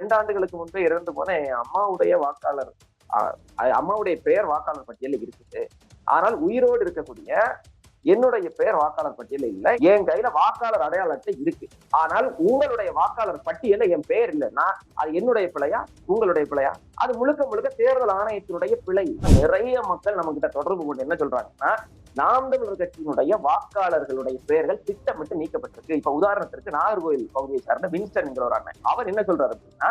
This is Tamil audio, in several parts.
ரெண்டு ஆண்டுகளுக்கு முன்பே இறந்து போன என் அம்மாவுடைய வாக்காளர் அம்மாவுடைய பெயர் வாக்காளர் பட்டியலில் இருக்குது. ஆனால் உயிரோடு இருக்கக்கூடிய என்னுடைய பெயர் வாக்காளர் பட்டியல இல்ல. என் கையில வாக்காளர் அடையாள அட்டை இருக்கு. ஆனால் உங்களுடைய வாக்காளர் பட்டியல என் பெயர் இல்லைன்னா நான் அது என்னுடைய பிழையா? உங்களுடைய பிழையா? அது முழுக்க முழுக்க தேர்தல் ஆணையத்தினுடைய பிழை. நிறைய மக்கள் நம்ம கிட்ட தொடர்பு கொண்டு என்ன சொல்றாங்கன்னா நாம் தமிழர் கட்சியினுடைய வாக்காளர்களுடைய பெயர்கள் திட்டமிட்டு நீக்கப்பட்டிருக்கு. இப்ப உதாரணத்திற்கு நாகர்கோவில் பகுதியை சார்ந்த வின்ஸ்டன் ஒரு அண்ணன் அவர் என்ன சொல்றாரு அப்படின்னா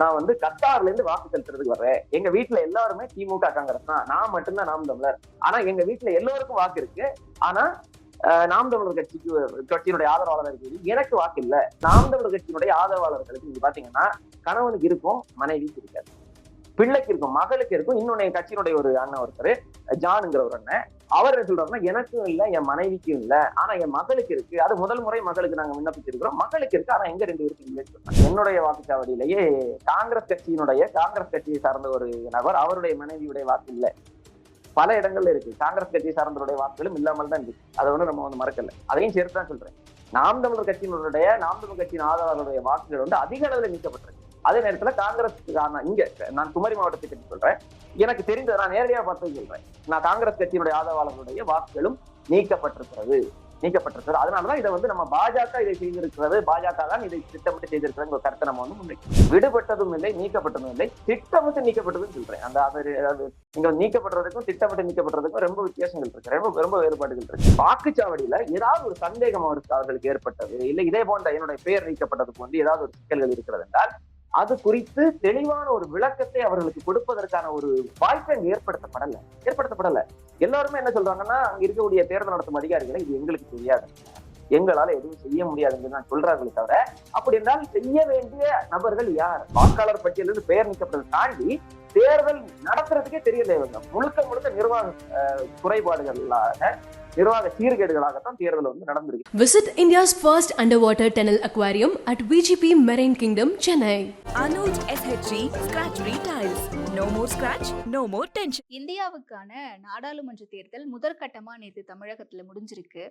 நான் வந்து கத்தார்ல இருந்து வாக்கு செலுத்துறதுக்கு வர்றேன். எங்க வீட்டுல எல்லாருமே திமுக காங்கிரஸ் தான். நான் மட்டும்தான் நாம் தமிழர் ஆனா எங்க வீட்டுல எல்லோருக்கும் வாக்கு இருக்கு. ஆனா நாம் தமிழர் கட்சிக்கு கட்சியினுடைய ஆதரவாளர் எனக்கு வாக்கு இல்ல. நாம் தமிழர் கட்சியினுடைய ஆதரவாளர்களுக்கு நீங்க பாத்தீங்கன்னா கணவனுக்கு இருக்கும் மனைவிக்கு இருக்காது. பிள்ளைக்கு இருக்கும் மகளுக்கு இருக்கும். இன்னொன்னு என் கட்சியினுடைய ஒரு அண்ணன் ஒருத்தர் ஜானுங்கிற ஒரு அண்ணன். அவர் என்ன சொல்றாருன்னா எனக்கும் இல்லை என் மனைவிக்கும் இல்லை. ஆனா என் மகளுக்கு இருக்கு. அது முதல் முறை மகளுக்கு நாங்க விண்ணப்பிச்சிருக்கிறோம். மகளுக்கு இருக்கு. ஆனா எங்க ரெண்டு பேருக்கு இல்லை என்னுடைய வாக்குச்சாவடியிலேயே காங்கிரஸ் கட்சியினுடைய காங்கிரஸ் கட்சியை சார்ந்த ஒரு நபர் அவருடைய மனைவியுடைய வாக்கு இல்லை. பல இடங்கள்ல இருக்கு. காங்கிரஸ் கட்சியை சார்ந்தவருடைய வாக்குகளும் இல்லாமல் தான் இருக்கு. அதை வந்து நம்ம வந்து மறக்கல. அதையும் சேர்த்து தான் சொல்றேன். நாம் தமிழர் கட்சியினுடைய நாம் தமிழர் கட்சியின் ஆதரவாளருடைய வாக்குகள் வந்து அதிக அளவில் நீக்கப்பட்டிருக்கு. அதே நேரத்துல காங்கிரஸ் நான் இங்க நான் குமரி மாவட்டத்தை பற்றி சொல்றேன். எனக்கு தெரிந்த நான் நேரடியாக பார்த்து சொல்றேன். நான் காங்கிரஸ் கட்சியினுடைய ஆதரவாளர்களுடைய வாக்குகளும் நீக்கப்பட்டிருக்கிறது. நீக்கப்பட்டிருக்கிறது. அதனாலதான் இதை வந்து நம்ம பாஜக இதை செய்திருக்கிறது. பாஜக தான் இதை திட்டமிட்டு செய்திருக்கிறது ஒரு கருத்தை நம்ம வந்து விடுபட்டதும் இல்லை நீக்கப்பட்டதும் இல்லை. திட்டமிட்டு நீக்கப்பட்டதும் சொல்றேன். அந்த அது அது நீக்கப்படுறதுக்கும் திட்டமிட்டு நீக்கப்படுறதுக்கும் ரொம்ப வித்தியாசங்கள் இருக்கு. ரொம்ப ரொம்ப வேறுபாடுகள் இருக்கு. வாக்குச்சாவடியில ஏதாவது ஒரு சந்தேகம் அவருக்கு அவர்களுக்கு ஏற்பட்டது. இல்லை இதே போன்ற என்னுடைய பெயர் நீக்கப்பட்டதுக்கு வந்து ஏதாவது ஒரு சிக்கல்கள் இருக்கிறது என்றால் அது குறித்து தெளிவான ஒரு விளக்கத்தை அவர்களுக்கு கொடுப்பதற்கான ஒரு வாய்ப்பை அங்கு ஏற்படுத்தப்படல. ஏற்படுத்தப்படல. எல்லாருமே என்ன சொல்றாங்கன்னா அங்க இருக்கக்கூடிய தேர்தல் நடத்தும் அதிகாரிகளை இது எங்களுக்கு தெரியாது. எங்களால எதுவும் செய்ய முடியாதுன்னு நான் சொல்றாங்களே தவிர அப்படி என்றால் செய்ய வேண்டிய நபர்கள் யார்? வாக்காளர் பட்டியலிருந்து பெயர் நீக்கப்படுறதை தாண்டி தேர்தல் நடத்துறதுக்கே தெரியல இவங்க முழுக்க முழுக்க நிர்வாக குறைபாடுகள் குறைபாடுகளாக நிர்வாக சீர்கேடுகளாகத்தான் தேர்தல் வந்து நடந்திருக்கு Visit India's first underwater tunnel aquarium at VGP Marine Kingdom, Chennai. Anuj SHG Scratch Free Tiles. No more scratch, no more tension. இந்தியாவுக்கான நாடாளுமன்ற தேர்தல் முதற்கட்டமா நேற்று தமிழகத்துல முடிஞ்சிருக்கு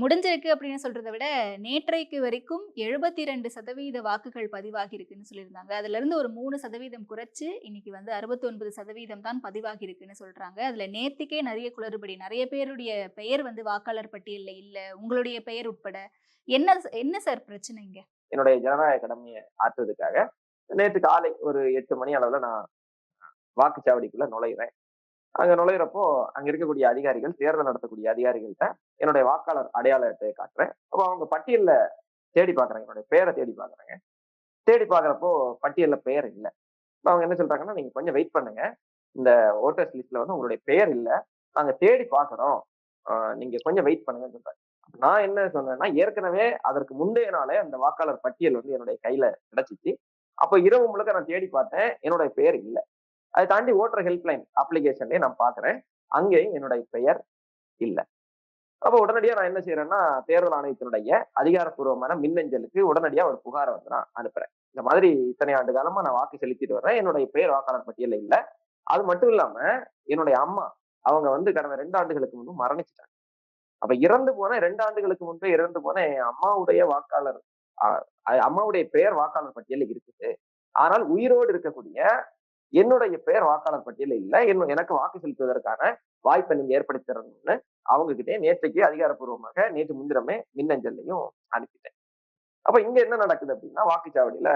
முடிஞ்சிருக்கு அப்படின்னு சொல்றதை விட நேற்றைக்கு வரைக்கும் எழுபத்தி ரெண்டு சதவீத வாக்குகள் பதிவாகி இருக்குன்னு சொல்லியிருந்தாங்க. அதுல இருந்து ஒரு மூணு சதவீதம் குறைச்சு இன்னைக்கு வந்து அறுபத்தி ஒன்பது சதவீதம் தான் பதிவாகி இருக்குன்னு சொல்றாங்க. அதுல நேத்துக்கே நிறைய குளறுபடி நிறைய பேருடைய பெயர் வந்து வாக்காளர் பட்டியல்ல இல்ல. உங்களுடைய பெயர் உட்பட. என்ன என்ன சார் பிரச்சனை இங்க? என்னுடைய ஜனநாயக கடமையை ஆற்றுவதற்காக நேற்று காலை ஒரு எட்டு மணி அளவுல நான் வாக்குச்சாவடிக்குள்ள நுழையிறேன். அங்க நுழையிறப்போ அங்க இருக்கக்கூடிய அதிகாரிகள் தேர்தல் நடத்தக்கூடிய அதிகாரிகள்கிட்ட என்னுடைய வாக்காளர் அடையாள அட்டையை காட்டுறேன். அப்போ அவங்க பட்டியல்ல தேடி பாக்குறாங்க. என்னுடைய பேரை தேடி பாக்குறாங்க. தேடி பாக்குறப்போ பட்டியல்ல பெயர் இல்லை. அவங்க என்ன சொல்றாங்கன்னா நீங்க கொஞ்சம் வெயிட் பண்ணுங்க. இந்த ஓட்டர்ஸ் லிஸ்ட்ல வந்து உங்களுடைய பெயர் இல்லை. நாங்க தேடி பாக்குறோம். நீங்க கொஞ்சம் வெயிட் பண்ணுங்கன்னு சொல்றாங்க. நான் என்ன சொன்னேன்னா ஏற்கனவே அதற்கு முந்தைய நாளே அந்த வாக்காளர் பட்டியல் வந்து என்னுடைய கையில கிடைச்சிச்சு. அப்போ இரவு முழுக்க நான் தேடி பார்த்தேன் என்னுடைய பெயர் இல்லை. அதை தாண்டி ஓட்டர் ஹெல்ப்லைன் அப்ளிகேஷன்லயே நான் பாக்குறேன் அங்கேயும் என்னுடைய பெயர் இல்லை. அப்போ உடனடியா நான் என்ன செய்யறேன்னா தேர்தல் ஆணையத்தினுடைய அதிகாரப்பூர்வமான மின்னஞ்சலுக்கு உடனடியா ஒரு புகாரை வந்து நான் அனுப்புறேன். இந்த மாதிரி இத்தனை ஆண்டு காலமா நான் வாக்கு செலுத்திட்டு வர்றேன். என்னுடைய பெயர் வாக்காளர் பட்டியல்ல இல்லை. அது மட்டும் இல்லாம என்னுடைய அம்மா அவங்க வந்து கடந்த ரெண்டு ஆண்டுகளுக்கு முன்பு மரணிச்சிட்டாங்க. அப்ப இறந்து போன ரெண்டு ஆண்டுகளுக்கு முன்பே இறந்து போன என் அம்மாவுடைய வாக்காளர் அஹ் அம்மாவுடைய பெயர் வாக்காளர் பட்டியலில் இருக்குது. ஆனால் உயிரோடு இருக்கக்கூடிய என்னுடைய பெயர் வாக்காளர் பட்டியலில் இல்லை. என்ன எனக்கு வாக்கு செலுத்துவதற்கான வாய்ப்பை நீங்க ஏற்படுத்தி தரணும்னு அவங்க கிட்டே நேற்றைக்கு அதிகாரப்பூர்வமாக நேற்று முன்தினமே மின்னஞ்சல்லையும் அனுப்பிட்டேன். அப்ப இங்க என்ன நடக்குது அப்படின்னா வாக்குச்சாவடியில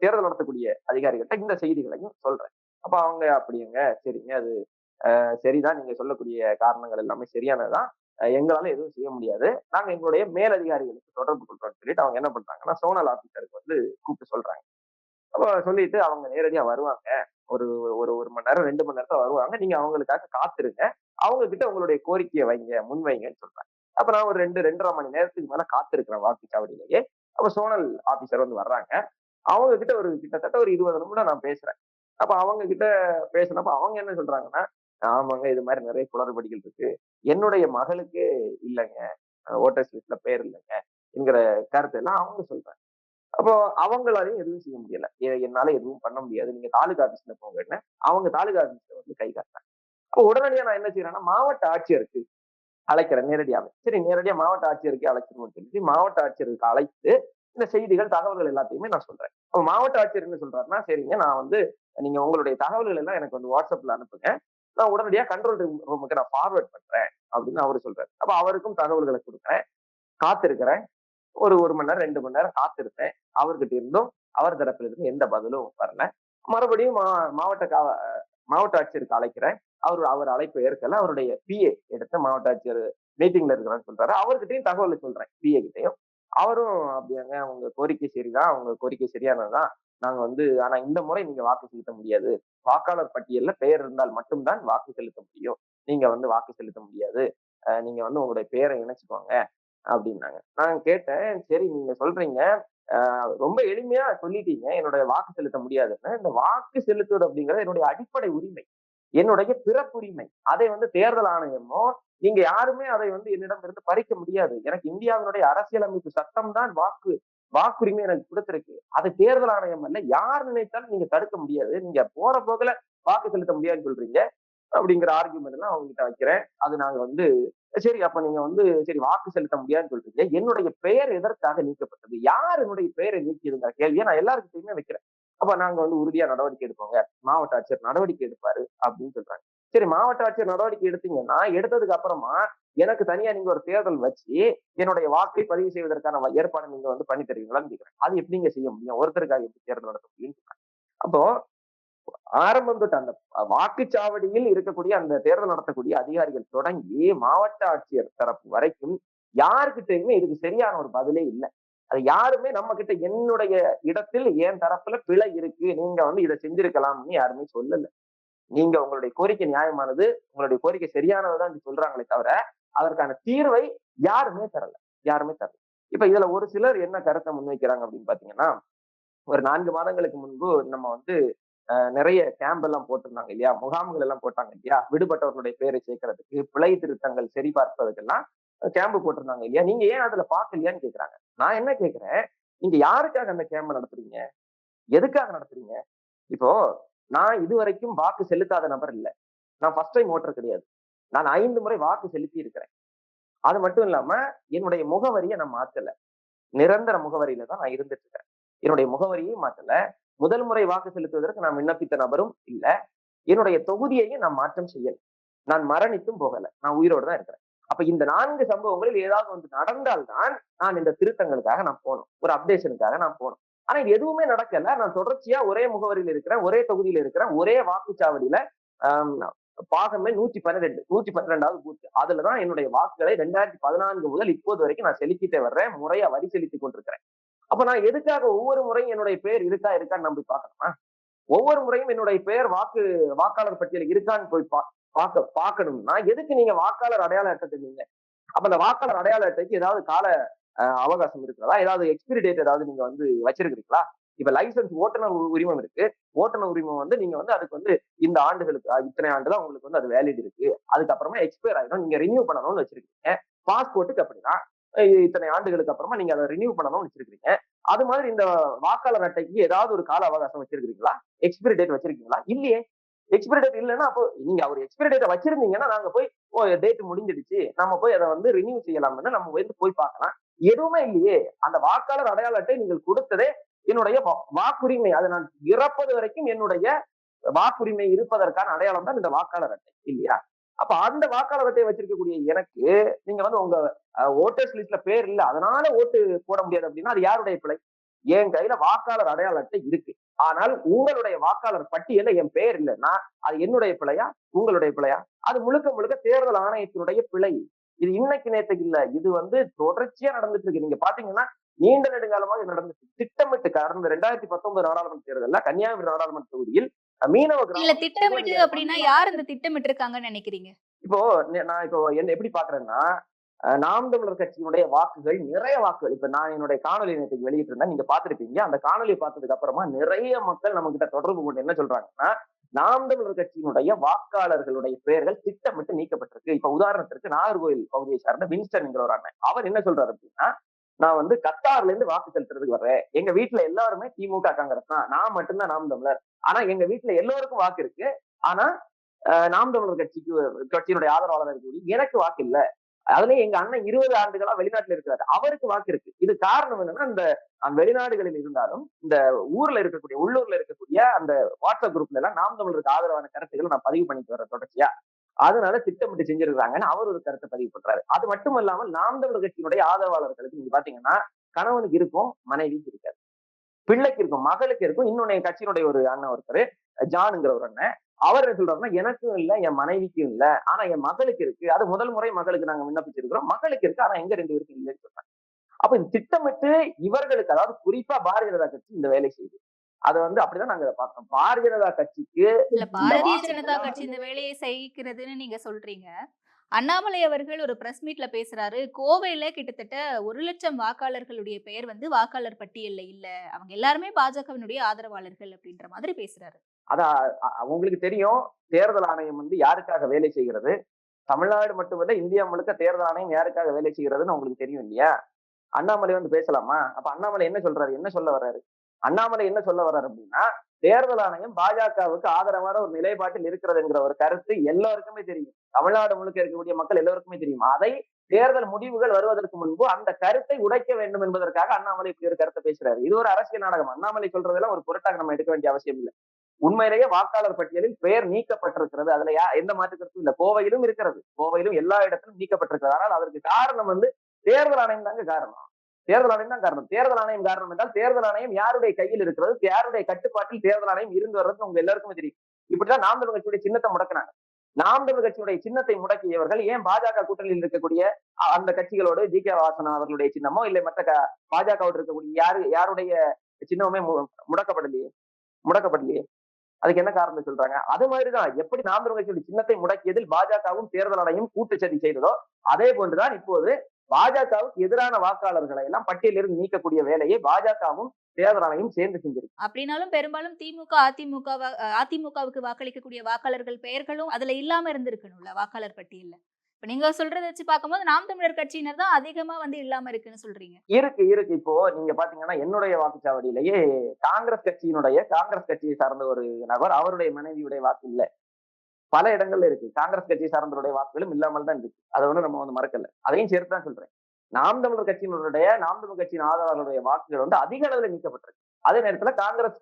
தேர்தல் நடத்தக்கூடிய அதிகாரிகள்ட்ட இந்த செய்திகளையும் சொல்றேன். அப்ப அவங்க அப்படிங்க சரிங்க. அது சரிதான். நீங்க சொல்லக்கூடிய காரணங்கள் எல்லாமே சரியானதுதான். எங்களால எதுவும் செய்ய முடியாது. நாங்க எங்களுடைய மேலதிகாரிகளுக்கு தொடர்பு கொள்றோம்னு சொல்லிட்டு அவங்க என்ன பண்றாங்கன்னா சோனல் ஆபீசருக்கு வந்து கூப்பிட்டு சொல்றாங்க. அப்ப சொல்லிட்டு அவங்க நேரடியா வருவாங்க. ஒரு ஒரு ஒரு மணி நேரம் ரெண்டு மணி நேரத்துல வருவாங்க. நீங்க அவங்களுக்காக காத்துருங்க. அவங்க கிட்ட உங்களுடைய கோரிக்கையை வைங்க முன் வைங்கன்னு சொல்றாங்க. அப்ப நான் ஒரு ரெண்டு ரெண்டரை மணி நேரத்துக்கு மேல காத்திருக்கிறேன் வாக்குச்சாவடியிலேயே. அப்ப சோனல் ஆபீசர் வந்து வர்றாங்க. அவங்க கிட்ட ஒரு கிட்டத்தட்ட ஒரு இருபது நிமிடம் நான் பேசுறேன். அப்ப அவங்க கிட்ட பேசினப்ப அவங்க என்ன சொல்றாங்கன்னா ஆமாங்க இது மாதிரி நிறைய குளறுபடிகள் இருக்கு. என்னுடைய மகளுக்கு இல்லைங்க. ஓட்டர்ஸ் லிஸ்ட்ல பேர் இல்லைங்க. என்கிற கருத்தை எல்லாம் அவங்க சொல்றாங்க. அப்போ அவங்களாலையும் எதுவும் செய்ய முடியல. என்னால எதுவும் பண்ண முடியாது. நீங்க தாலுகா ஆபீஸ்ல போங்கன்னு அவங்க தாலுகா ஆபீஸ்ல வந்து கை காட்டுறாங்க. அப்போ உடனடியா நான் என்ன செய்யறேன்னா மாவட்ட ஆட்சியருக்கு அழைக்கிறேன் நேரடியாவே. சரி நேரடியா மாவட்ட ஆட்சியருக்கு அழைக்கணும்னு சொல்லி மாவட்ட ஆட்சியருக்கு அழைத்து இந்த செய்திகள் தகவல்கள் எல்லாத்தையுமே நான் சொல்றேன். அப்ப மாவட்ட ஆட்சியர் என்ன சொல்றாருன்னா சரிங்க நான் வந்து நீங்க உங்களுடைய தகவல்கள் எல்லாம் எனக்கு வந்து வாட்ஸ்அப்ல அனுப்புங்க. நான் உடனடியா கண்ட்ரோல் ரூமுக்கு நான் ஃபார்வர்ட் பண்றேன் அப்படின்னு அவரு சொல்றாரு. அப்ப அவருக்கும் தகவல்களை கொடுக்குறேன். காத்திருக்கிறேன். ஒரு ஒரு மணி நேரம் ரெண்டு மணி நேரம் காத்திருப்பேன். அவர்கிட்ட இருந்தும் அவர் தரப்புல இருந்து எந்த பதிலும் வரல. மறுபடியும் மா மாவட்ட கா மாவட்ட ஆட்சியருக்கு அழைக்கிறேன். அவர் அவர் அழைப்பு ஏற்கல. அவருடைய பிஏ எடுத்து மாவட்ட ஆட்சியர் மீட்டிங்ல இருக்கிறான்னு சொல்றாரு. அவர்கிட்டயும் தகவல் சொல்றேன் பிஏ கிட்டையும். அவரும் அப்படியாங்க அவங்க கோரிக்கை சரிதான். அவங்க கோரிக்கை சரியானதுதான். நாங்க வந்து ஆனா இந்த முறை நீங்க வாக்கு செலுத்த முடியாது. வாக்காளர் பட்டியல்ல பெயர் இருந்தால் மட்டும்தான் வாக்கு செலுத்த முடியும். நீங்க வந்து வாக்கு செலுத்த முடியாது. நீங்க வந்து உங்களுடைய பெயரை இணைச்சுக்கோங்க. அப்படின்னாங்க. நான் கேட்டேன். சரி நீங்க சொல்றீங்க. ரொம்ப எளிமையா சொல்லிட்டீங்க. என்னுடைய வாக்கு செலுத்த முடியாதுன்னு. இந்த வாக்கு செலுத்துவது அப்படிங்கிறது என்னுடைய அடிப்படை உரிமை. என்னுடைய பிறப்புரிமை. அதை வந்து தேர்தல் ஆணையமோ நீங்க யாருமே அதை வந்து என்னிடம் இருந்து பறிக்க முடியாது. எனக்கு இந்தியாவினுடைய அரசியலமைப்பு சட்டம் தான் வாக்கு வாக்குரிமை எனக்கு கொடுத்திருக்கு. அது தேர்தல் ஆணையம் அல்ல. யார் நினைத்தாலும் நீங்க தடுக்க முடியாது. நீங்க போற போக்குல வாக்கு செலுத்த முடியாதுன்னு சொல்றீங்க. அப்படிங்கிற ஆர்குமெண்ட் எல்லாம் அவங்க கிட்ட வைக்கிறேன். அது நாங்க வந்து சரி அப்ப நீங்க வந்து சரி வாக்கு செலுத்த முடியாதுன்னு சொல்றீங்க. என்னுடைய பெயர் எதற்காக நீக்கப்பட்டது? யார் என்னுடைய பெயரை நீக்கியதுங்கிற கேள்வியை நான் எல்லாருக்கிட்டையுமே வைக்கிறேன். அப்ப நாங்க வந்து உறுதியா நடவடிக்கை எடுப்போங்க. மாவட்ட ஆட்சியர் நடவடிக்கை எடுப்பாரு அப்படின்னு சொல்றாங்க. சரி மாவட்ட ஆட்சியர் நடவடிக்கை எடுத்தீங்கன்னா எடுத்ததுக்கு அப்புறமா எனக்கு தனியா நீங்க ஒரு தேர்தல் வச்சு என்னுடைய வாக்கை பதிவு செய்வதற்கான ஏற்பாடு நீங்க வந்து பண்ணி தருவீங்களான்னு கேட்கிறேன் அது எப்படிங்க செய்ய முடியும்? ஒருத்தருக்காக எப்படி தேர்தல் நடத்த முடியும்னு சொல்றாங்க. அப்போ ஆரம்பம் தொட்டு அந்த வாக்குச்சாவடியில் இருக்கக்கூடிய அந்த தேர்தல் நடத்தக்கூடிய அதிகாரிகள் தொடங்கி மாவட்ட ஆட்சியர் தரப்பு வரைக்கும் யாருக்கிட்டையுமே இதுக்கு சரியான ஒரு பதிலே இல்லை. அது யாருமே நம்ம கிட்ட என்னுடைய இடத்தில் என் தரப்புல பிழை இருக்கு நீங்க வந்து இதை செஞ்சிருக்கலாம்னு யாருமே சொல்லல. நீங்க உங்களுடைய கோரிக்கை நியாயமானது உங்களுடைய கோரிக்கை சரியானதுதான் சொல்றாங்களே தவிர அதற்கான தீர்வை யாருமே தரல. யாருமே தரல. இப்ப இதுல ஒரு சிலர் என்ன கருத்தை முன்வைக்கிறாங்க அப்படின்னு பாத்தீங்கன்னா ஒரு நான்கு மாதங்களுக்கு முன்பு நம்ம வந்து நிறைய கேம்ப் எல்லாம் போட்டிருந்தாங்க இல்லையா? முகாம்கள் எல்லாம் போட்டாங்க இல்லையா? விடுபட்டவர்களுடைய பேரை சேர்க்கறதுக்கு பிழை திருத்தங்கள் சரிபார்ப்பதற்கெல்லாம் கேம்ப் போட்டிருந்தாங்க இல்லையா? நீங்க ஏன் அதுல பாக்கலையான்னு கேக்குறாங்க. நான் என்ன கேக்குறேன்? நீங்க யாருக்காக அந்த கேம்ப் நடத்துறீங்க? எதுக்காக நடத்துறீங்க? இப்போ நான் இதுவரைக்கும் வாக்கு செலுத்தாத நபர் இல்லை. நான் ஃபர்ஸ்ட் டைம் ஓட்டர் கிடையாது. நான் ஐந்து முறை வாக்கு செலுத்தி இருக்கிறேன். அது மட்டும் இல்லாம என்னுடைய முகவரியை நான் மாத்தல. நிரந்தர முகவரியில தான் நான் இருந்துட்டு இருக்கேன். என்னுடைய முகவரியையும் மாத்தல. முதல் முறை வாக்கு செலுத்துவதற்கு நான் விண்ணப்பித்த நபரும் இல்ல. என்னுடைய தொகுதியையும் நான் மாற்றம் செய்யல. நான் மரணித்தும் போகல. நான் உயிரோடு தான் இருக்கிறேன். அப்ப இந்த நான்கு சம்பவங்களில் ஏதாவது வந்து நடந்தால்தான் நான் இந்த திருத்தங்களுக்காக நான் போனோம் ஒரு அப்டேஷனுக்காக நான் போனோம் ஆனா இது எதுவுமே நடக்கல. நான் தொடர்ச்சியா ஒரே முகவரியில் இருக்கிறேன். ஒரே தொகுதியில இருக்கிறேன். ஒரே வாக்குச்சாவடியில ஆஹ் பாகமே நூத்தி பன்னிரெண்டு நூத்தி பன்னிரெண்டாவது பூத்து. அதுலதான் என்னுடைய வாக்குகளை ரெண்டாயிரத்தி பதினான்கு முதல் இப்போது வரைக்கும் நான் செலுத்திட்டே வர்றேன். முறையா வரி செலுத்தி கொண்டிருக்கிறேன். அப்ப நான் எதுக்காக ஒவ்வொரு முறையும் என்னுடைய பேர் இருக்கா இருக்கான்னு நம்பி பார்க்கணுமா? ஒவ்வொரு முறையும் என்னுடைய பெயர் வாக்கு வாக்காளர் பட்டியல் இருக்கான்னு போய் பா- பார்க்க பார்க்கணும்னா எதுக்கு நீங்க வாக்காளர் அடையாள அட்டை நீங்க அப்ப அந்த வாக்காளர் அடையாள அட்டைக்கு ஏதாவது கால அஹ், அவகாசம் இருக்கிறதா? ஏதாவது எக்ஸ்பிரி டேட் ஏதாவது நீங்க வந்து வச்சிருக்கிறீங்களா? இப்ப லைசன்ஸ் ஓட்டுநர் உ- உரிமம் இருக்கு. ஓட்டுநர் உரிமம் வந்து நீங்க வந்து அதுக்கு வந்து இந்த ஆண்டுகளுக்கு இத்தனை ஆண்டு தான் உங்களுக்கு வந்து அது வேலிட் இருக்கு. அதுக்கப்புறமா எக்ஸ்பயர் ஆயிடும். நீங்க ரினியூ பண்ணணும்னு வச்சிருக்கீங்க. பாஸ்போர்ட்டுக்கு அப்படிதான். இத்தனை ஆண்டுகளுக்கு அப்புறமா நீங்க அதை ரினியூ பண்ணாம வச்சிருக்கீங்க அது மாதிரி இந்த வாக்காளர் அட்டைக்கு ஏதாவது ஒரு கால அவகாசம் வச்சிருக்கீங்களா எக்ஸ்பிரி டேட் வச்சிருக்கீங்களா? இல்லையே. எக்ஸ்பிரி டேட் இல்லைன்னா அப்போ நீங்க அவர் எக்ஸ்பிரி டேட்டை வச்சிருந்தீங்கன்னா நாங்க போய் ஓ டேட் முடிஞ்சிடுச்சு. நம்ம போய் அதை வந்து ரினியூ செய்யலாம்னு நம்ம வந்து போய் பார்க்கலாம். எதுவுமே இல்லையே. அந்த வாக்காளர் அடையாள அட்டை நீங்கள் கொடுத்ததே என்னுடைய வாக்குரிமை. அதை நான் இறப்பது வரைக்கும் என்னுடைய வாக்குரிமை இருப்பதற்கான அடையாளம் தான் இந்த வாக்காளர் அட்டை. இல்லையா? அப்ப அந்த வாக்காளர் அட்டையை வச்சிருக்கக்கூடிய எனக்கு நீங்க வந்து உங்க ஓட்டர்ஸ் லிஸ்ட்ல பேர் இல்ல அதனால ஓட்டு போட முடியாது அப்படின்னா அது யாருடைய பிழை? என் கையில வாக்காளர் அடையாள அட்டை இருக்கு. ஆனால் உங்களுடைய வாக்காளர் பட்டியல என் பெயர் இல்லைன்னா அது என்னுடைய பிழையா? உங்களுடைய பிழையா? அது முழுக்க முழுக்க தேர்தல் ஆணையத்தினுடைய பிழை. இது இன்னைக்கு நேற்றுக்கு இல்ல. இது வந்து தொடர்ச்சியா நடந்துட்டு இருக்கு நீங்க பாத்தீங்கன்னா நீண்ட நெடுங்காலமாக நடந்துச்சு திட்டமிட்டு கடந்த ரெண்டாயிரத்தி பத்தொன்பது நாடாளுமன்ற தேர்தல்ல கன்னியாகுமரி நாடாளுமன்ற தொகுதியில் மீனவ இல்ல திட்டமிட்டு அப்படின்னா யார் இந்த திட்டமிட்டு இருக்காங்கன்னு நினைக்கிறீங்க? இப்போ நான் இப்போ என்ன எப்படி பாக்குறேன்னா நாம் தமிழர் கட்சியினுடைய வாக்குகள் நிறைய வாக்குகள். இப்ப நான் என்னுடைய காணொலி நேற்றுக்கு வெளியிட்டு இருந்தேன் நீங்க பாத்திருப்பீங்க அந்த காணொலியை பார்த்ததுக்கு அப்புறமா நிறைய மக்கள் நம்ம கிட்ட தொடர்பு கொண்டு என்ன சொல்றாங்கன்னா நாம் தமிழர் கட்சியினுடைய வாக்காளர்களுடைய பெயர்கள் திட்டமிட்டு நீக்கப்பட்டிருக்கு. இப்ப உதாரணத்திற்கு நாகர்கோவில் பகுதியை சார்ந்த வின்ஸ்டன்ங்கிற ஒரு அண்ணன். அவர் என்ன சொல்றாரு அப்படின்னா நான் வந்து கத்தார்ல இருந்து வாக்கு செலுத்துறதுக்கு வர்றேன். எங்க வீட்டுல எல்லாருமே திமுக காங்கிரஸ் தான். நான் மட்டும்தான் நாம் தமிழர். ஆனா எங்க வீட்டுல எல்லோருக்கும் வாக்கு இருக்கு. ஆனா நாம் தமிழர் கட்சிக்கு கட்சியினுடைய ஆதரவாளர் இருக்கக்கூடிய எனக்கு வாக்கு இல்ல. அதுலயும் எங்க அண்ணன் இருபது ஆண்டுகளா வெளிநாட்டுல இருக்கிறாரு. அவருக்கு வாக்கு இருக்கு. இது காரணம் என்னன்னா இந்த அந்த வெளிநாடுகளில் இருந்தாலும் இந்த ஊர்ல இருக்கக்கூடிய உள்ளூர்ல இருக்கக்கூடிய அந்த வாட்ஸ்அப் குரூப்ல எல்லாம் நாம் தமிழருக்கு ஆதரவான கருத்துக்களை நான் பதிவு பண்ணிட்டு வர தொடர்ச்சியா. அதனால திட்டமிட்டு செஞ்சிருக்கிறாங்கன்னு அவர் ஒரு கருத்தை பதிவு பண்றாரு. அது மட்டும் இல்லாமல் நாம் தமிழர் கட்சியினுடைய ஆதரவாளர்களுக்கு நீங்க பாத்தீங்கன்னா கணவனுக்கு இருக்கும் மனைவிக்கு இருக்காது. பிள்ளைக்கு இருக்கும் மகளுக்கு இருக்கும். இன்னொன்னு என் கட்சியினுடைய ஒரு அண்ணன் ஒருத்தர் ஜானுங்கிற ஒரு அண்ணன். அவர் என்ன சொல்றாருன்னா எனக்கும் இல்ல என் மனைவிக்கும் இல்ல. ஆனா என் மகளுக்கு இருக்கு. அது முதல் முறை மகளுக்கு நாங்க விண்ணப்பிச்சிருக்கிறோம். மகளுக்கு இருக்கு. ஆனா எங்க ரெண்டு பேருக்கு இல்லைன்னு சொல்றாங்க. அப்ப இது திட்டமிட்டு இவர்களுக்கு அதாவது குறிப்பா பாரதிய ஜனதா கட்சி இந்த வேலை செய்யுது. அதை வந்து அப்படிதான் நாங்க இதை பார்த்தோம் பாரதிய ஜனதா கட்சிக்கு இல்ல பாரதிய ஜனதா கட்சி இந்த வேலையை செய்கிறதுன்னு நீங்க சொல்றீங்க. அண்ணாமலை அவர்கள் ஒரு பிரஸ் மீட்ல பேசுறாரு. கோவையில கிட்டத்தட்ட ஒரு லட்சம் வாக்காளர்களுடைய பெயர் வந்து வாக்காளர் பட்டியல்ல இல்ல. அவங்க எல்லாருமே பாஜகவினுடைய ஆதரவாளர்கள் அப்படின்ற மாதிரி பேசுறாரு. அதான் அ- அ- உங்களுக்கு தெரியும் தேர்தல் ஆணையம் வந்து யாருக்காக வேலை செய்கிறது? தமிழ்நாடு மட்டுமல்ல இந்தியா முழுக்க தேர்தல் ஆணையம் யாருக்காக வேலை செய்கிறதுன்னு உங்களுக்கு தெரியும் இல்லையா? அண்ணாமலை வந்து பேசலாமா? அப்ப அண்ணாமலை என்ன சொல்றாரு? என்ன சொல்ல வர்றாரு? அண்ணாமலை என்ன சொல்ல வர்றார் அப்படின்னா தேர்தல் ஆணையம் பாஜகவுக்கு ஆதரவான ஒரு நிலைப்பாட்டில் இருக்கிறதுங்கிற ஒரு கருத்து எல்லாருக்குமே தெரியும். தமிழ்நாடு முழுக்க இருக்கக்கூடிய மக்கள் எல்லோருக்குமே தெரியும். அதை தேர்தல் முடிவுகள் வருவதற்கு முன்பு அந்த கருத்தை உடைக்க வேண்டும் என்பதற்காக அண்ணாமலை இப்படி ஒரு கருத்தை பேசுறாரு. இது ஒரு அரசியல் நாடகம். அண்ணாமலை சொல்றதெல்லாம் ஒரு பொருட்டாக நம்ம எடுக்க வேண்டிய அவசியம் இல்லை. உண்மையிலேயே வாக்காளர் பட்டியலில் பெயர் நீக்கப்பட்டிருக்கிறது. அதுல யா எந்த மாற்று கருத்தும் இல்ல. கோவையிலும் இருக்கிறது. கோவையிலும் எல்லா இடத்திலும் நீக்கப்பட்டிருக்கிறது. ஆனால் அதற்கு காரணம் வந்து தேர்தல் ஆணையம் தாங்க காரணம். தேர்தல் ஆணையம் தான் காரணம். தேர்தல் ஆணையம் காரணம் என்றால் தேர்தல் ஆணையம் யாருடைய கையில் இருக்கிறது? யாருடைய கட்டுப்பாட்டில் தேர்தல் ஆணையம் இருந்து வர்றது உங்க எல்லாருக்குமே தெரியும். இப்படிதான் நாம் தமிழ் கட்சியுடைய சின்னத்தை முடக்கினாங்க. நாம் தமிழ் கட்சியுடைய சின்னத்தை முடக்கியவர்கள் ஏன் பாஜக கூட்டணியில் இருக்கக்கூடிய அந்த கட்சிகளோடு ஜி கே வாசன் அவர்களுடைய சின்னமோ இல்லை மற்ற பாஜகவோடு இருக்கக்கூடிய யாரு யாருடைய சின்னமுமே முடக்கப்படலையே? முடக்கப்படலையே? அதுக்கு என்ன காரணம் சொல்றாங்க? அது மாதிரிதான். எப்படி நாம் தமிழ் கட்சியுடைய சின்னத்தை முடக்கியதில் பாஜகவும் தேர்தல் ஆணையம் கூட்டுச்சதி செய்ததோ அதே போன்றுதான் இப்போது பாஜகவுக்கு எதிரான வாக்காளர்களை எல்லாம் பட்டியலிருந்து நீக்கக்கூடிய வேலையை பாஜகவும் தேர்தல் ஆணையம் சேர்ந்து செஞ்சிருக்கு. அப்படின்னாலும் பெரும்பாலும் திமுக அதிமுக அதிமுகவுக்கு வாக்களிக்கக்கூடிய வாக்காளர்கள் பெயர்களும் அதுல இல்லாம இருந்திருக்கணும்ல வாக்காளர் பட்டியல்ல. இப்ப நீங்க சொல்றத வச்சு பார்க்கும்போது நாம் தமிழர் கட்சியினர் தான் அதிகமா வந்து இல்லாம இருக்குன்னு சொல்றீங்க. இருக்கு இருக்கு. இப்போ நீங்க பாத்தீங்கன்னா என்னுடைய வாக்குச்சாவடியிலேயே காங்கிரஸ் கட்சியினுடைய காங்கிரஸ் கட்சியை சார்ந்த ஒரு நபர் அவருடைய மனைவியுடைய வாக்கு இல்ல. பல இடங்கள்ல இருக்கு. காங்கிரஸ் கட்சி சார்ந்தவருடைய வாக்குகளும் இல்லாமல் தான் இருக்கு. அதை வந்து நம்ம வந்து மறக்கல. அதையும் சேர்த்து தான் சொல்றேன். நாம் தமிழர் கட்சியினருடைய நாம் தமிழ் கட்சியின் ஆதரவாளருடைய வாக்குகள் வந்து அதிக அளவில் நீக்கப்பட்டிருக்கு. அதே நேரத்துல காங்கிரஸ்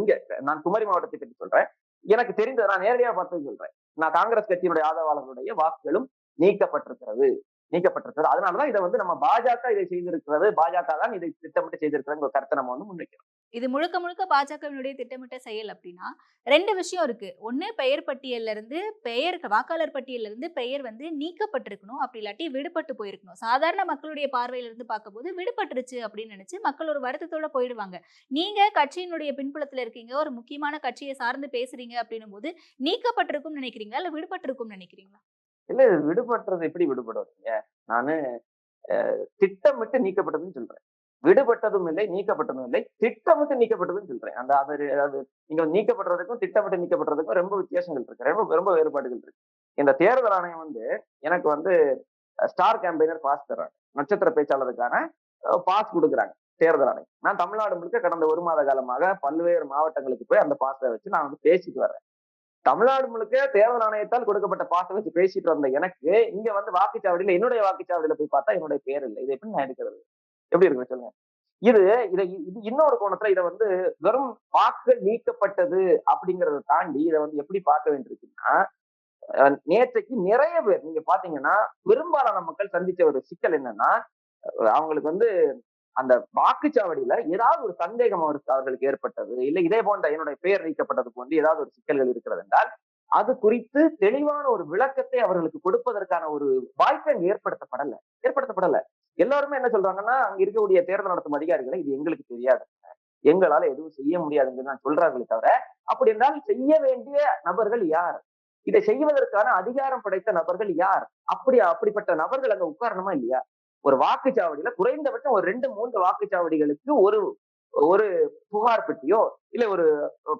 இங்க நான் குமரி மாவட்டத்தை பற்றி சொல்றேன். எனக்கு தெரிந்தது நான் நேரடியாக பார்த்து சொல்றேன். நான் காங்கிரஸ் கட்சியினுடைய ஆதரவாளர்களுடைய வாக்குகளும் நீக்கப்பட்டிருக்கிறது. நீக்கப்பட்டிருக்கிறது. அதனாலதான் இதை வந்து நம்ம பாஜக இதை செய்திருக்கிறது. பாஜக தான் இதை திட்டமிட்டு செய்திருக்கிறதுங்கிற கருத்தை நம்ம வந்து முன்வைக்கிறோம். இது முழுக்க முழுக்க பாஜகவினுடைய திட்டமிட்ட செயல் அப்படின்னா ரெண்டு விஷயம் இருக்கு. ஒண்ணு பெயர் பட்டியல்ல இருந்து பெயர் வாக்காளர் பட்டியல்ல இருந்து பெயர் வந்து நீக்கப்பட்டிருக்கணும். அப்படி இல்லாட்டி விடுபட்டு போயிருக்கணும். சாதாரண மக்களுடைய பார்வையில இருந்து பார்க்கும்போது விடுபட்டுருச்சு அப்படின்னு நினைச்சு மக்கள் ஒரு வருத்தத்தோட போயிடுவாங்க. நீங்க கட்சியினுடைய பின்புலத்தில் இருக்கீங்க ஒரு முக்கியமான கட்சியை சார்ந்து பேசுறீங்க அப்படின்னும் போது நீக்கப்பட்டிருக்கும்னு நினைக்கிறீங்களா? இல்ல விடுபட்டிருக்கும்னு நினைக்கிறீங்களா? இல்ல விடுபட்டுறது எப்படி விடுபடுவீங்க? நானு திட்டமிட்டு நீக்கப்பட்டதுன்னு சொல்றேன். விடுபட்டதும் இல்லை நீக்கப்பட்டதும் இல்லை திட்டமிட்டு நீக்கப்பட்டதுன்னு சொல்றேன். அந்த அது அது நீங்க நீக்கப்படுறதுக்கும் திட்டமிட்டு நீக்கப்படுறதுக்கும் ரொம்ப வித்தியாசங்கள் இருக்கு. ரொம்ப ரொம்ப வேறுபாடுகள் இருக்கு. இந்த தேர்தல் ஆணையம் வந்து எனக்கு வந்து ஸ்டார் கேம்பெயினர் பாஸ் தர்றாங்க. நட்சத்திர பேச்சாளருக்கான பாஸ் கொடுக்குறாங்க தேர்தல் ஆணையம். நான் தமிழ்நாடு முழுக்க கடந்த ஒரு மாத காலமாக பல்வேறு மாவட்டங்களுக்கு போய் அந்த பாஸை வச்சு நான் வந்து பேசிட்டு வர்றேன் தமிழ்நாடு முழுக்க தேர்தல் ஆணையத்தால் கொடுக்கப்பட்ட பாசை வச்சு பேசிட்டு வந்த எனக்கு இங்க வந்து வாக்குச்சாவடியில என்னுடைய வாக்குச்சாவடியில போய் பார்த்தா என்னுடைய பேர் இல்லை. இது எப்படி நான் எடுக்கிறது? எப்படி இருக்கு சொல்லுங்க. இது இதை இது இன்னொரு கோணத்துல இதை வந்து வெறும் வாக்குகள் நீக்கப்பட்டது அப்படிங்கறத தாண்டி இதை வந்து எப்படி பார்க்க வேண்டியிருக்குன்னா நேற்றைக்கு நிறைய பேர் நீங்க பாத்தீங்கன்னா பெரும்பாலான மக்கள் சந்திச்ச ஒரு சிக்கல் என்னன்னா அவங்களுக்கு வந்து அந்த வாக்குச்சாவடியில ஏதாவது ஒரு சந்தேகம் அவர்களுக்கு ஏற்பட்டது இல்லை இதே போன்ற என்னுடைய பெயர் நீக்கப்பட்டது போன்று ஏதாவது ஒரு சிக்கல்கள் இருக்கிறது என்றால் அது குறித்து தெளிவான ஒரு விளக்கத்தை அவர்களுக்கு கொடுப்பதற்கான ஒரு வாய்ப்பு அங்கு ஏற்படுத்தப்படல ஏற்படுத்தப்படல. எல்லாருமே என்ன சொல்றாங்கன்னா அங்க இருக்கக்கூடிய தேர்தல் நடத்தும் அதிகாரிகளை இது எங்களுக்கு தெரியாது. எங்களால எதுவும் செய்ய முடியாதுன்னு நான் சொல்றாங்களே தவிர அப்படி என்றால் செய்ய வேண்டிய நபர்கள் யார்? இதை செய்வதற்கான அதிகாரம் படைத்த நபர்கள் யார்? அப்படி அப்படிப்பட்ட நபர்கள் அங்க உட்காரணுமா இல்லையா? ஒரு வாக்குச்சாவடியில குறைந்தபட்சம் ஒரு ரெண்டு மூன்று வாக்குச்சாவடிகளுக்கு ஒரு ஒரு புகார் பெட்டியோ இல்ல ஒரு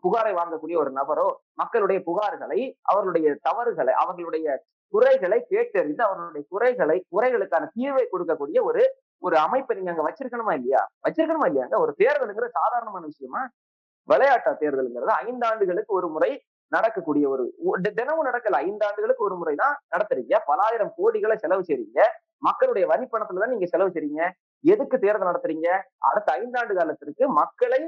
புகாரை வாங்கக்கூடிய ஒரு நபரோ மக்களுடைய புகார்களை அவர்களுடைய தவறுகளை அவர்களுடைய குறைகளை கேட்டறிந்து அவர்களுடைய குறைகளை குறைகளுக்கான தீர்வை கொடுக்கக்கூடிய ஒரு ஒரு அமைப்பை நீங்க அங்க வச்சிருக்கணுமா இல்லையா? வச்சிருக்கணுமா இல்லையாங்க? ஒரு தேர்தலுங்கிற சாதாரணமான விஷயமா? விளையாட்டா தேர்தலுங்கிறது ஐந்து ஆண்டுகளுக்கு ஒரு முறை நடக்கக்கூடிய ஒரு தினமும் நடக்கல ஐந்து ஆண்டுகளுக்கு ஒரு முறை தான் நடத்துறீங்க. பலாயிரம் கோடிகளை செலவு செய்றீங்க. மக்களுடைய வரி தான் நீங்க செலவு செய்றீங்க. எதுக்கு தேர்தல் நடத்துறீங்க? அடுத்த ஐந்தாண்டு காலத்திற்கு மக்களை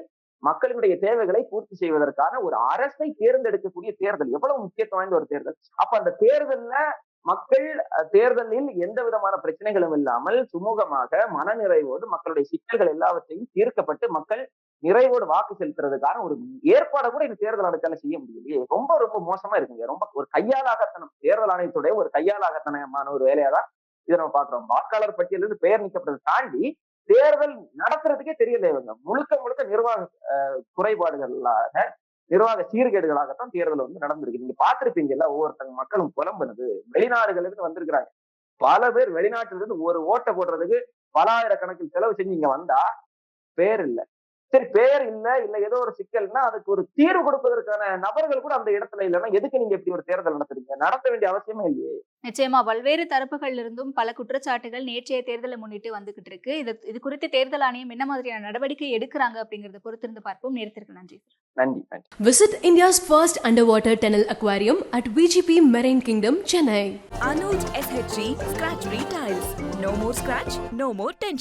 மக்களினுடைய தேவைகளை பூர்த்தி செய்வதற்கான ஒரு அரசை தேர்ந்தெடுக்கக்கூடிய தேர்தல். எவ்வளவு முக்கியத்துவம் வாய்ந்த ஒரு தேர்தல்? அப்ப அந்த தேர்தல்ல மக்கள் அஹ், தேர்தலில் எந்த விதமான பிரச்சனைகளும் இல்லாமல் சுமூகமாக மனநிறைவோடு மக்களுடைய சிக்கல்கள் எல்லாவற்றையும் தீர்க்கப்பட்டு மக்கள் நிறைவோடு வாக்கு செலுத்துறதுக்கான ஒரு ஏற்பாடை கூட இந்த தேர்தல் நடத்தால செய்ய முடியலையே ரொம்ப ரொம்ப மோசமா இருக்குங்க. ரொம்ப ஒரு கையாலாகத்தனம் தேர்தல் ஆணையத்துடைய ஒரு கையாலாகத்தனமான ஒரு வேலையா தான் இதை நம்ம பாக்குறோம் வாக்காளர் பட்டியலிருந்து பெயர் நீக்கப்படுறதை தாண்டி தேர்தல் நடத்துறதுக்கே தெரியல இவங்க. முழுக்க முழுக்க நிர்வாக குறைபாடுகளாக நிர்வாக சீர்கேடுகளாகத்தான் தேர்தல் வந்து நடந்திருக்கு. நீங்க பாத்திருப்பீங்கல்ல ஒவ்வொருத்தங்க மக்களும் புலம்புனது. வெளிநாடுகளுக்கு வந்திருக்கிறாங்க. பல பேர் வெளிநாட்டிலிருந்து ஒரு ஓட்டை போடுறதுக்கு பல ஆயிரக்கணக்கில் செலவு செஞ்சு இங்க வந்தா பேர் இல்ல. சரி பேர் இல்ல இல்ல ஏதோ ஒரு சிக்கல்னா அதுக்கு ஒரு தீர்வு கொடுப்பதற்கான நபர்கள் கூட அந்த இடத்துல இல்லைன்னா எதுக்கு நீங்க இப்படி ஒரு தேர்தல் நடத்துறீங்க நடத்த வேண்டிய அவசியமே இல்லையே நிச்சயமா பல்வேறு தரப்புகள்ல இருந்தும் பல குற்றச்சாட்டுகள் நேற்றைய தேர்தலை முன்னிட்டு வந்துகிட்டு இருக்கு இது இது குறித்து தேர்தல் ஆணையம் என்ன மாதிரியான நடவடிக்கை எடுக்கிறாங்க அப்படிங்கறத பொறுத்திருந்து பார்ப்போம் நேரத்திற்கு நன்றி நன்றி நன்றி Visit India's first underwater tunnel aquarium at VGP Marine Kingdom, Chennai. Anuj SHG Scratch Retiles. No more scratch, no more tension.